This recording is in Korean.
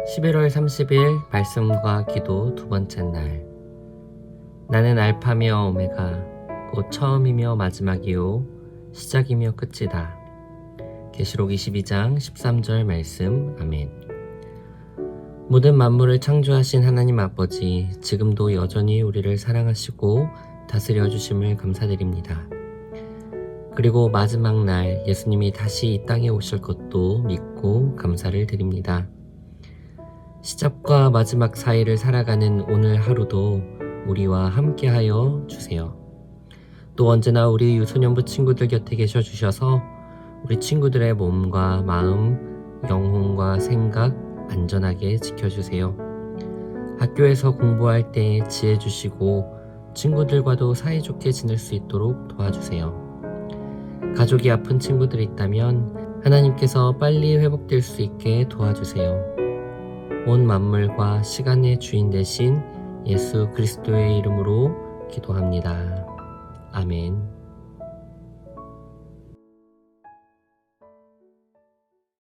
11월 30일 말씀과 기도 두 번째 날. 나는 알파며 오메가, 곧 처음이며 마지막이요, 시작이며 끝이다. 계시록 22장 13절 말씀, 아멘. 모든 만물을 창조하신 하나님 아버지, 지금도 여전히 우리를 사랑하시고 다스려 주심을 감사드립니다. 그리고 마지막 날 예수님이 다시 이 땅에 오실 것도 믿고 감사를 드립니다. 시작과 마지막 사이를 살아가는 오늘 하루도 우리와 함께하여 주세요. 또 언제나 우리 유소년부 친구들 곁에 계셔 주셔서 우리 친구들의 몸과 마음, 영혼과 생각 안전하게 지켜주세요. 학교에서 공부할 때 지혜 주시고 친구들과도 사이좋게 지낼 수 있도록 도와주세요. 가족이 아픈 친구들이 있다면 하나님께서 빨리 회복될 수 있게 도와주세요. 온 만물과 시간의 주인 되신 예수 그리스도의 이름으로 기도합니다. 아멘.